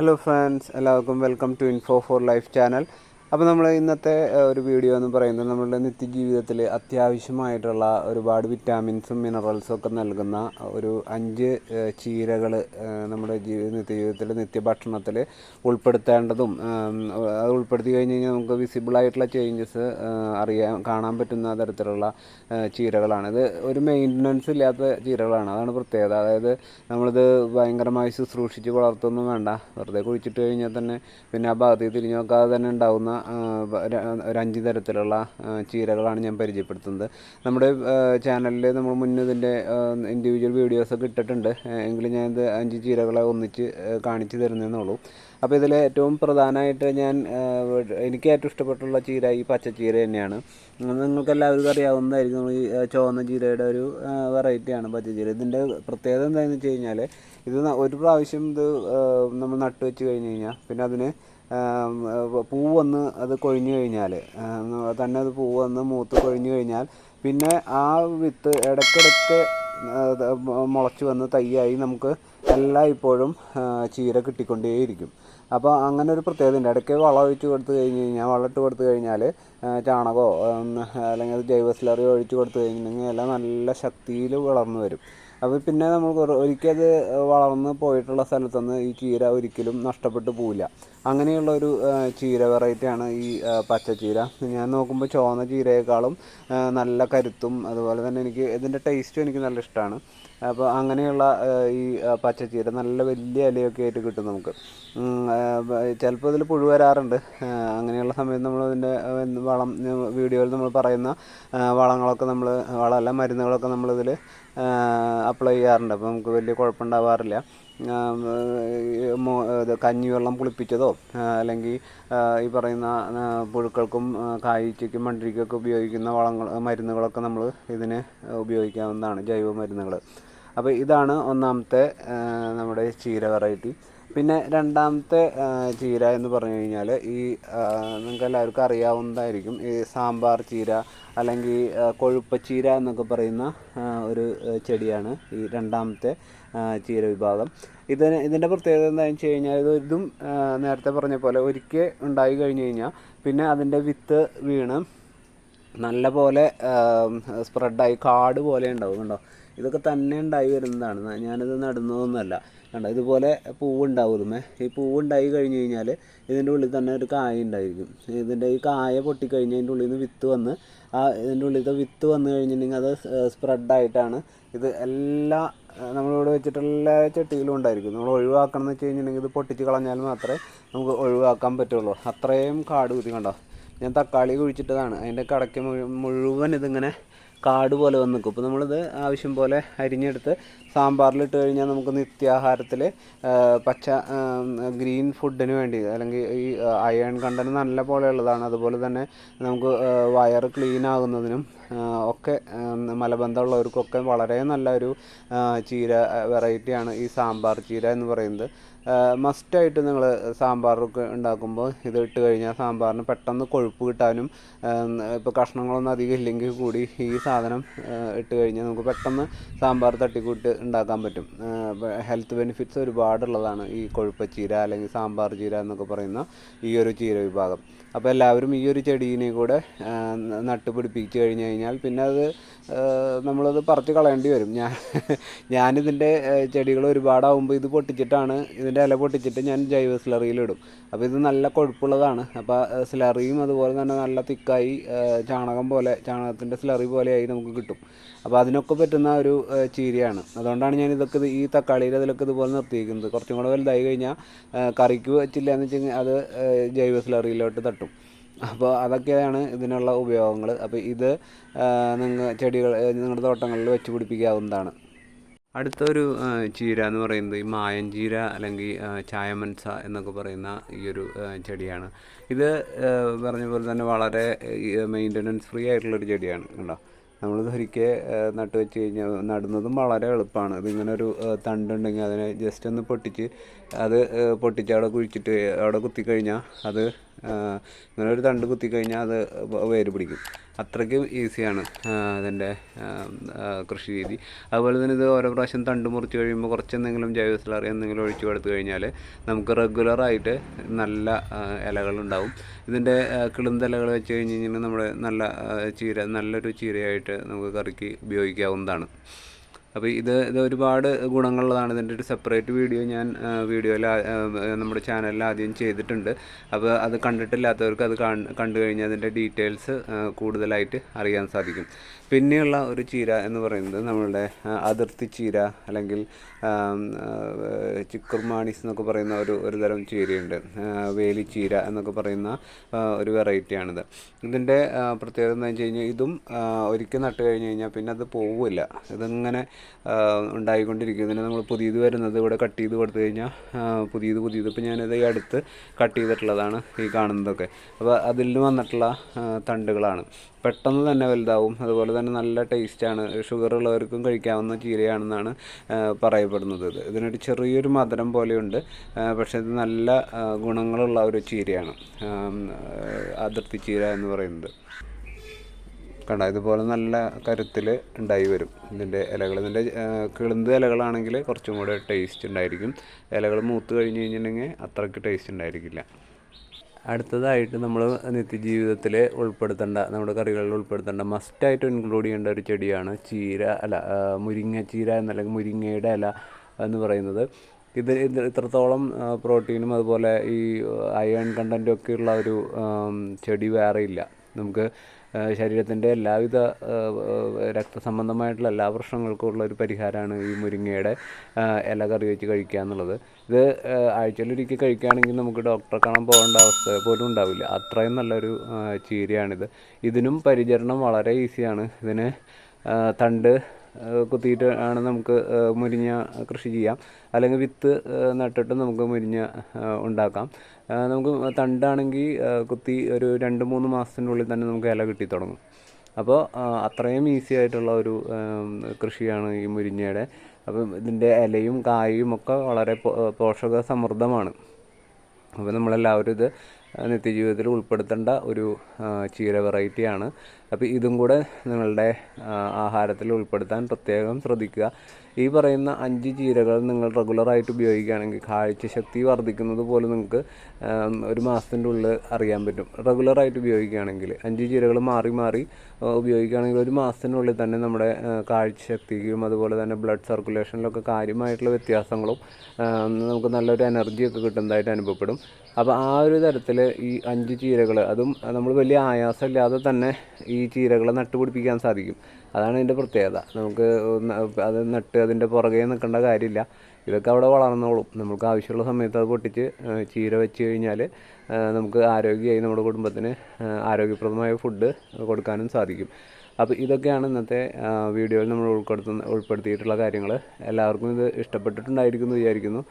Hello friends എല്ലാവർക്കും welcome to Info for Life channel അപ്പോൾ നമ്മൾ ഇന്നത്തെ ഒരു വീഡിയോ എന്ന് പറയുന്നത് നമ്മളുടെ നിത്യജീവിതത്തിൽ അത്യാവശ്യമായിട്ടുള്ള ഒരുപാട് വിറ്റാമിൻസും മിനറൽസും ഒക്കെ നൽകുന്ന ഒരു അഞ്ച് ചീരകൾ നമ്മുടെ ജീവിത നിത്യജീവിതത്തിൽ നിത്യഭക്ഷണത്തിൽ ഉൾപ്പെടുത്തേണ്ടതും അത് ഉൾപ്പെടുത്തി കഴിഞ്ഞ് കഴിഞ്ഞാൽ നമുക്ക് വിസിബിളായിട്ടുള്ള ചേഞ്ചസ് അറിയാൻ കാണാൻ പറ്റുന്ന തരത്തിലുള്ള ചീരകളാണ്. ഇത് ഒരു മെയിന്റനൻസ് ഇല്ലാത്ത ചീരകളാണ്. അതാണ് പ്രത്യേകത. അതായത് നമ്മളിത് ഭയങ്കരമായി ശുശ്രൂഷിച്ച് വളർത്തൊന്നും വേണ്ട. വെറുതെ കുഴിച്ചിട്ട് കഴിഞ്ഞാൽ തന്നെ പിന്നെ ആ ഭാഗത്തേക്ക് തിരിഞ്ഞു നോക്കാതെ തന്നെ ഉണ്ടാവുന്ന ആ, ബ- ര- ഒരു അഞ്ച് തരത്തിലുള്ള ചീരകളാണ് ഞാൻ പരിചയപ്പെടുത്തുന്നത്. നമ്മുടെ ചാനലിൽ നമ്മൾ മുന്നേ ഇതിന്റെ ഇൻഡിവിജ്വൽ വീഡിയോസൊക്കെ ഇട്ടിട്ടുണ്ട്. എങ്കിലും ഞാൻ ഇത് അഞ്ച് ചീരകളെ ഒന്നിച്ച് കാണിച്ചു തരുന്നതെന്നുള്ളൂ അപ്പോൾ ഇതിൽ ഏറ്റവും പ്രധാനമായിട്ട് ഞാൻ എനിക്ക് ഏറ്റവും ഇഷ്ടപ്പെട്ടുള്ള ചീര ഈ പച്ചച്ചീര തന്നെയാണ്. നിങ്ങൾക്ക് എല്ലാവർക്കും അറിയാവുന്നതായിരിക്കും ഈ ചുവന്ന ചീരയുടെ ഒരു വെറൈറ്റിയാണ് പച്ചച്ചീര. ഇതിന്റെ പ്രത്യേകത എന്താണെന്ന് വെച്ച് കഴിഞ്ഞാൽ ഇത് ഒരു പ്രാവശ്യം ഇത് നമ്മൾ നട്ടു വെച്ച് കഴിഞ്ഞ് കഴിഞ്ഞാൽ പിന്നെ അതിന് പൂ വന്ന് അത് കൊഴിഞ്ഞു കഴിഞ്ഞാൽ തന്നെ അത് പൂ വന്ന് മൂത്ത് കൊഴിഞ്ഞു കഴിഞ്ഞാൽ പിന്നെ ആ വിത്ത് ഇടയ്ക്കിടയ്ക്ക് മുളച്ച് വന്ന് തൈയായി നമുക്ക് എല്ലാ ഇപ്പോഴും ആ, ചീര കിട്ടിക്കൊണ്ടേയിരിക്കും. അപ്പോൾ അങ്ങനെ ഒരു പ്രത്യേകത ഉണ്ട്. ഇടയ്ക്ക് വളം ഒഴിച്ച് കൊടുത്തു കഴിഞ്ഞ് കഴിഞ്ഞാൽ വളം ഇട്ട് കൊടുത്തു കഴിഞ്ഞാൽ ചാണകമോ അല്ലെങ്കിൽ ജൈവ സ്ലറി ഒഴിച്ച് കൊടുത്തു കഴിഞ്ഞിട്ടുണ്ടെങ്കിൽ എല്ലാം നല്ല ശക്തിയിൽ വളർന്നു വരും. അപ്പോൾ പിന്നെ നമ്മൾ ഒരു- ഒരിക്കൽ വളർന്ന് പോയിട്ടുള്ള സ്ഥലത്തുനിന്ന് ഈ ചീര ഒരിക്കലും നഷ്ടപ്പെട്ടു പോവില്ല. അങ്ങനെയുള്ള ഒരു ചീര വെറൈറ്റിയാണ് ഈ പച്ചച്ചീര. ഞാൻ നോക്കുമ്പോൾ ചുവന്ന ചീരയേക്കാളും നല്ല കരുത്തും അതുപോലെ തന്നെ എനിക്ക് ഇതിന്റെ ടേസ്റ്റും എനിക്ക് നല്ല ഇഷ്ടമാണ് അപ്പോൾ അങ്ങനെയുള്ള ഈ പച്ചച്ചീര നല്ല വലിയ ഇലയൊക്കെ ആയിട്ട് കിട്ടും നമുക്ക്. ചിലപ്പോൾ ഇതിൽ പുഴു വരാറുണ്ട്. അങ്ങനെയുള്ള സമയത്ത് നമ്മൾ ഇതിന്റെ വളം വീഡിയോയിൽ നമ്മൾ പറയുന്ന വളങ്ങളൊക്കെ നമ്മൾ വളമല്ല മരുന്നുകളൊക്കെ നമ്മളിതിൽ അപ്ലൈ ചെയ്യാറുണ്ട്. അപ്പോൾ നമുക്ക് വലിയ കുഴപ്പമുണ്ടാവാറില്ല കഞ്ഞിവെള്ളം പുളിപ്പിച്ചതോ അല്ലെങ്കിൽ ഈ പറയുന്ന പുഴുക്കൾക്കും കായ്ച്ചയ്ക്കും മണ്ടിരിക്കൊക്കെ ഉപയോഗിക്കുന്ന വളങ്ങൾ മരുന്നുകളൊക്കെ നമ്മൾ ഇതിന് ഉപയോഗിക്കാവുന്നതാണ് ജൈവ മരുന്നുകൾ അപ്പോൾ ഇതാണ് ഒന്നാമത്തെ നമ്മുടെ ചീര വെറൈറ്റി പിന്നെ രണ്ടാമത്തെ ചീര എന്ന് പറഞ്ഞു കഴിഞ്ഞാൽ ഈ നിങ്ങൾക്ക് എല്ലാവർക്കും അറിയാവുന്നതായിരിക്കും ഈ സാമ്പാർ ചീര അല്ലെങ്കിൽ കൊഴുപ്പ കൊഴുപ്പച്ചീര എന്നൊക്കെ പറയുന്ന ഒരു ചെടിയാണ് ഈ രണ്ടാമത്തെ ചീര വിഭാഗം. ഇതിന് ഇതിന്റെ പ്രത്യേകത എന്താണെന്ന് വെച്ച് കഴിഞ്ഞാൽ ഇത് ഇതും നേരത്തെ പറഞ്ഞ പോലെ ഒരിക്കൽ ഉണ്ടായി കഴിഞ്ഞ് കഴിഞ്ഞാൽ പിന്നെ അതിന്റെ വിത്ത് വീണ് നല്ല പോലെ സ്പ്രെഡായി കാട് പോലെ ഉണ്ടാവും കണ്ടോ? ഇതൊക്കെ തന്നെ ഉണ്ടായി വരുന്നതാണ്. ഞാനിത് നടുന്നതൊന്നുമല്ല. കണ്ടോ ഇതുപോലെ പൂവുണ്ടാവുമേ. ഈ പൂവുണ്ടായി കഴിഞ്ഞ് കഴിഞ്ഞാൽ ഇതിന്റെ ഉള്ളിൽ തന്നെ ഒരു കായ ഉണ്ടായിരിക്കും. ഇതിന്റെ ഈ കായ പൊട്ടിക്കഴിഞ്ഞ് അതിന്റെ ഉള്ളിൽ നിന്ന് വിത്ത് വന്ന് ആ ഇതിന്റെ ഉള്ളിലത്തെ വിത്ത് വന്ന് കഴിഞ്ഞിട്ടുണ്ടെങ്കിൽ അത് സ്പ്രെഡായിട്ടാണ് ഇത് എല്ലാ നമ്മളിവിടെ വെച്ചിട്ടുള്ള എല്ലാ ചട്ടിയിലും ഉണ്ടായിരിക്കും. നമ്മൾ ഒഴിവാക്കണം എന്ന് വെച്ച് കഴിഞ്ഞിട്ടുണ്ടെങ്കിൽ ഇത് പൊട്ടിച്ച് കളഞ്ഞാൽ മാത്രമേ നമുക്ക് ഒഴിവാക്കാൻ പറ്റുള്ളൂ. അത്രയും കാട് കുത്തി കണ്ടോ. ഞാൻ തക്കാളി കുഴിച്ചിട്ടതാണ്. അതിന്റെ കടയ്ക്ക് മുഴുവൻ ഇതിങ്ങനെ കാട് പോലെ വന്ന് നിൽക്കും. അപ്പോൾ നമ്മളിത് ആവശ്യം പോലെ അരിഞ്ഞെടുത്ത് സാമ്പാറിലിട്ട് കഴിഞ്ഞാൽ നമുക്ക് നിത്യാഹാരത്തിൽ പച്ച ഗ്രീൻ ഫുഡിന് വേണ്ടി അല്ലെങ്കിൽ ഈ അയൺ കണ്ടന്റ് നല്ല പോലെ ഉള്ളതാണ്. അതുപോലെ തന്നെ നമുക്ക് വയർ ക്ലീൻ ആകുന്നതിനും ഒക്കെ മലബന്ധമുള്ളവർക്കൊക്കെ വളരെ നല്ല ഒരു ചീര വെറൈറ്റിയാണ് ഈ സാമ്പാർ ചീര എന്ന് പറയുന്നത്. മസ്റ്റായിട്ട് നിങ്ങൾ സാമ്പാറൊക്കെ ഉണ്ടാക്കുമ്പോൾ ഇത് ഇട്ട് കഴിഞ്ഞാൽ സാമ്പാറിന് പെട്ടെന്ന് കൊഴുപ്പ് കിട്ടാനും ഇപ്പോൾ കഷ്ണങ്ങളൊന്നും അധികം ഇല്ലെങ്കിൽ കൂടി ഈ സാധനം ഇട്ട് കഴിഞ്ഞാൽ നമുക്ക് പെട്ടെന്ന് സാമ്പാർ തട്ടിക്കൂട്ട് ഉണ്ടാക്കാൻ പറ്റും. ഹെൽത്ത് ബെനിഫിറ്റ്സ് ഒരുപാടുള്ളതാണ് ഈ കൊഴുപ്പച്ചീര അല്ലെങ്കിൽ സാമ്പാർ ചീര എന്നൊക്കെ പറയുന്ന ഈ ഒരു ചീര വിഭാഗം. അപ്പോൾ എല്ലാവരും ഈ ഒരു ചെടീനെ കൂടെ നട്ടുപിടിപ്പിച്ച് നട്ട് പിടിപ്പിച്ച് കഴിഞ്ഞ് കഴിഞ്ഞാൽ പിന്നെ അത് നമ്മളത് പറിച്ച് കളയേണ്ടി വരും. ഞാൻ ഞാനിതിന്റെ ചെടികൾ ഒരുപാടാവുമ്പോൾ ഇത് പൊട്ടിച്ചിട്ടാണ് ഇതിന്റെ ഇല പൊട്ടിച്ചിട്ട് ഞാൻ ജൈവ സ്ലറിയിലിടും അപ്പോൾ ഇത് നല്ല കൊഴുപ്പുള്ളതാണ്. അപ്പോൾ സ്ലറിയും അതുപോലെ തന്നെ നല്ല തിക്കായി ചാണകം പോലെ ചാണകത്തിന്റെ സ്ലറി പോലെയായി നമുക്ക് കിട്ടും. അപ്പോൾ അതിനൊക്കെ പറ്റുന്ന ഒരു ചീരയാണ്. അതുകൊണ്ടാണ് ഞാൻ ഇതൊക്കെ ഈ തക്കാളിയിൽ അതിലൊക്കെ ഇതുപോലെ നിർത്തിയിരിക്കുന്നത്. കുറച്ചും കൂടെ വലുതായി കഴിഞ്ഞാൽ കറിക്ക് വെച്ചില്ല എന്ന് വെച്ച് അത് ജൈവ സ്ലറിയിലോട്ട് തട്ടും. അപ്പോൾ അതൊക്കെയാണ് ഇതിനുള്ള ഉപയോഗങ്ങൾ അപ്പോൾ ഇത് നിങ്ങൾ ചെടികൾ നിങ്ങളുടെ തോട്ടങ്ങളിൽ വെച്ച് പിടിപ്പിക്കാവുന്നതാണ്. അടുത്തൊരു ചീര എന്ന് പറയുന്നത് ഈ മായൻ ചീര അല്ലെങ്കിൽ ചായമൻസ എന്നൊക്കെ പറയുന്ന ഈ ഒരു ചെടിയാണ്. ഇത് പറഞ്ഞ പോലെ തന്നെ വളരെ മെയിന്റനൻസ് ഫ്രീ ആയിട്ടുള്ളൊരു ചെടിയാണ് കണ്ടോ. നമ്മളിത് ഒരിക്കൽ നട്ട് വെച്ച് കഴിഞ്ഞാൽ നടുന്നതും വളരെ എളുപ്പമാണ് ഇതിങ്ങനെ ഒരു തണ്ടുണ്ടെങ്കിൽ അതിനെ ജസ്റ്റ് ഒന്ന് പൊട്ടിച്ച് അത് പൊട്ടിച്ച് അവിടെ കുഴിച്ചിട്ട് അവിടെ കുത്തിക്കഴിഞ്ഞാൽ അത് ഇങ്ങനെ ഒരു തണ്ട് കുത്തിക്കഴിഞ്ഞാൽ അത് വേര് പിടിക്കും. അത്രയ്ക്കും ഈസിയാണ് അതിന്റെ കൃഷി രീതി. അതുപോലെ തന്നെ ഇത് ഓരോ പ്രാവശ്യം തണ്ട് മുറിച്ച് കഴിയുമ്പോൾ കുറച്ച് എന്തെങ്കിലും ജൈവ എന്തെങ്കിലും ഒഴിച്ചു കൊടുത്തു കഴിഞ്ഞാൽ നമുക്ക് റെഗുലറായിട്ട് നല്ല ഇലകളുണ്ടാവും. ഇതിന്റെ കിളുന്തലകൾ വെച്ച് കഴിഞ്ഞ് കഴിഞ്ഞാൽ നമ്മുടെ നല്ല ചീര നല്ലൊരു ചീരയായിട്ട് നമുക്ക് കറിക്ക് ഉപയോഗിക്കാവുന്നതാണ്. അപ്പോൾ ഇത് ഇത് ഒരുപാട് ഗുണങ്ങളുള്ളതാണ്. ഇതിന്റെ ഒരു സെപ്പറേറ്റ് വീഡിയോ ഞാൻ വീഡിയോയിൽ നമ്മുടെ ചാനലിൽ ആദ്യം ചെയ്തിട്ടുണ്ട്. അപ്പോൾ അത് കണ്ടിട്ടില്ലാത്തവർക്ക് അത് കണ്ടു കഴിഞ്ഞാൽ അതിന്റെ ഡീറ്റെയിൽസ് കൂടുതലായിട്ട് അറിയാൻ സാധിക്കും. പിന്നെയുള്ള ഒരു ചീര എന്ന് പറയുന്നത് നമ്മളുടെ അതിർത്തി ചീര അല്ലെങ്കിൽ ചിക്കുർമാണീസ് എന്നൊക്കെ പറയുന്ന ഒരു ഒരു തരം ചീരയുണ്ട്. വേലി ചീര എന്നൊക്കെ പറയുന്ന ഒരു വെറൈറ്റിയാണിത് ഇതിന്റെ പ്രത്യേകത എന്താണെന്ന് വെച്ച് കഴിഞ്ഞാൽ ഇതും ഒരിക്കൽ നട്ട് കഴിഞ്ഞ് കഴിഞ്ഞാൽ പിന്നെ അത് പോവില്ല ഇതിങ്ങനെ ആ, ഉണ്ടായിക്കൊണ്ടിരിക്കും നമ്മൾ പുതിയത് വരുന്നത് ഇവിടെ കട്ട് ചെയ്ത് കൊടുത്തു കഴിഞ്ഞാൽ പുതിയത് പുതിയത്. ഇപ്പോൾ ഞാനിത് ഈ അടുത്ത് കട്ട് ചെയ്തിട്ടുള്ളതാണ് ഈ കാണുന്നതൊക്കെ. അപ്പോൾ അതിൽ നിന്ന് വന്നിട്ടുള്ള തണ്ടുകളാണ്. പെട്ടെന്ന് തന്നെ വലുതാവും. അതുപോലെ തന്നെ നല്ല ടേസ്റ്റാണ് ഷുഗർ ഉള്ളവർക്കും കഴിക്കാവുന്ന ചീരയാണെന്നാണ് പറയപ്പെടുന്നത്. ഇത് ഇതിനൊരു ചെറിയൊരു മധുരം പോലെയുണ്ട്. പക്ഷേ ഇത് നല്ല ഗുണങ്ങളുള്ള ഒരു ചീരയാണ്. അതിർത്തി ചീര എന്ന് പറയുന്നത്. കണ്ട ഇതുപോലെ നല്ല കരുത്തിൽ ഉണ്ടായി വരും. ഇതിന്റെ ഇലകൾ ഇതിന്റെ കിളുന്ത് ഇലകളാണെങ്കിൽ കുറച്ചും കൂടെ ടേസ്റ്റ് ഉണ്ടായിരിക്കും. ഇലകൾ മൂത്ത് കഴിഞ്ഞ് കഴിഞ്ഞിട്ടുണ്ടെങ്കിൽ അത്രയ്ക്ക് ടേസ്റ്റ് ഉണ്ടായിരിക്കില്ല. അടുത്തതായിട്ട് നമ്മൾ നിത്യജീവിതത്തിൽ ഉൾപ്പെടുത്തേണ്ട നമ്മുടെ കറികളിൽ ഉൾപ്പെടുത്തേണ്ട മസ്റ്റായിട്ട് ഇൻക്ലൂഡ് ചെയ്യേണ്ട ഒരു ചെടിയാണ് ചീര അല്ല മുരിങ്ങ ചീര എന്നല്ലെങ്കിൽ മുരിങ്ങയുടെ ഇല എന്ന് പറയുന്നത്. ഇത് ഇത് ഇത്രത്തോളം പ്രോട്ടീനും അതുപോലെ ഈ അയൺ കണ്ടന്റും ഒക്കെ ഉള്ള ഒരു ചെടി വേറെ ഇല്ല. നമുക്ക് ശരീരത്തിന്റെ എല്ലാവിധ രക്തസംബന്ധമായിട്ടുള്ള എല്ലാ പ്രശ്നങ്ങൾക്കും ഉള്ള ഒരു പരിഹാരമാണ് ഈ മുരിങ്ങയുടെ ഇല കറി വെച്ച് കഴിക്കുക എന്നുള്ളത്. ഇത് ആഴ്ചയിലൊരിക്കൽ കഴിക്കുകയാണെങ്കിൽ നമുക്ക് ഡോക്ടറെ കാണാൻ പോകേണ്ട അവസ്ഥ പോലും ഉണ്ടാവില്ല. അത്രയും നല്ലൊരു ചീരയാണിത്. ഇതിനും പരിചരണം വളരെ ഈസിയാണ്. ഇതിന് തണ്ട് കുത്തിയിട്ട് ആണ് നമുക്ക് മുരിങ്ങ കൃഷി ചെയ്യാം. അല്ലെങ്കിൽ വിത്ത് നട്ടിട്ട് നമുക്ക് മുരിങ്ങ ഉണ്ടാക്കാം. നമുക്ക് തണ്ടാണെങ്കിൽ കുത്തി ഒരു രണ്ട് മൂന്ന് മാസത്തിനുള്ളിൽ തന്നെ നമുക്ക് ഇല കിട്ടി തുടങ്ങും. അപ്പോൾ അത്രയും ഈസി ആയിട്ടുള്ള ഒരു കൃഷിയാണ് ഈ മുരിങ്ങയുടെ. അപ്പം ഇതിന്റെ ഇലയും കായും ഒക്കെ വളരെ പോഷക സമൃദ്ധമാണ്. അപ്പോൾ നമ്മളെല്ലാവരും ഇത് നിത്യജീവിതത്തിൽ ഉൾപ്പെടുത്തേണ്ട ഒരു ചീര വെറൈറ്റിയാണ് അപ്പോൾ ഇതും കൂടെ നിങ്ങളുടെ ആഹാരത്തിൽ ഉൾപ്പെടുത്താൻ പ്രത്യേകം ശ്രദ്ധിക്കുക. ഈ പറയുന്ന അഞ്ച് ചീരകൾ നിങ്ങൾ റെഗുലറായിട്ട് ഉപയോഗിക്കുകയാണെങ്കിൽ കാഴ്ചശക്തി വർദ്ധിക്കുന്നത് പോലെ നിങ്ങൾക്ക് ഒരു മാസത്തിന്റെ ഉള്ളിൽ അറിയാൻ പറ്റും. റെഗുലറായിട്ട് ഉപയോഗിക്കുകയാണെങ്കിൽ അഞ്ച് ചീരകൾ മാറി മാറി ഉപയോഗിക്കുകയാണെങ്കിൽ ഒരു മാസത്തിനുള്ളിൽ തന്നെ നമ്മുടെ കാഴ്ചശക്തിക്കും അതുപോലെ തന്നെ ബ്ലഡ് സർക്കുലേഷനിലൊക്കെ കാര്യമായിട്ടുള്ള വ്യത്യാസങ്ങളും നമുക്ക് നല്ലൊരു എനർജിയൊക്കെ കിട്ടുന്നതായിട്ട് അനുഭവപ്പെടും. അപ്പോൾ ആ ഒരു തരത്തിൽ ഈ അഞ്ച് ചീരകൾ അതും നമ്മൾ വലിയ ആയാസമില്ലാതെ തന്നെ ഈ ചീരകളെ നട്ടുപിടിപ്പിക്കാൻ സാധിക്കും. അതാണ് ഇതിന്റെ പ്രത്യേകത. നമുക്ക് അത് നട്ട് അതിന്റെ പുറകെ നിൽക്കേണ്ട കാര്യമില്ല. ഇതൊക്കെ അവിടെ വളർന്നോളും. നമുക്ക് ആവശ്യമുള്ള സമയത്ത് അത് പൊട്ടിച്ച് ചീര വെച്ച് കഴിഞ്ഞാൽ നമുക്ക് ആരോഗ്യമായി നമ്മുടെ കുടുംബത്തിന് ആരോഗ്യപ്രദമായ ഫുഡ് കൊടുക്കാനും സാധിക്കും. അപ്പോൾ ഇതൊക്കെയാണ് ഇന്നത്തെ വീഡിയോയിൽ നമ്മൾ ഉൾപ്പെടുത്തുന്ന ഉൾപ്പെടുത്തിയിട്ടുള്ള കാര്യങ്ങൾ എല്ലാവർക്കും ഇത് ഇഷ്ടപ്പെട്ടിട്ടുണ്ടായിരിക്കും എന്ന് വിചാരിക്കുന്നു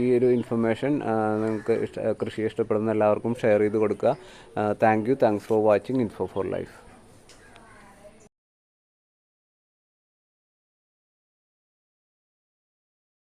ഈ ഒരു ഇൻഫർമേഷൻ നിങ്ങൾക്ക് ഇഷ്ട കൃഷി ഇഷ്ടപ്പെടുന്ന എല്ലാവർക്കും ഷെയർ ചെയ്ത് കൊടുക്കുക. Thank you thanks for watching Info for Life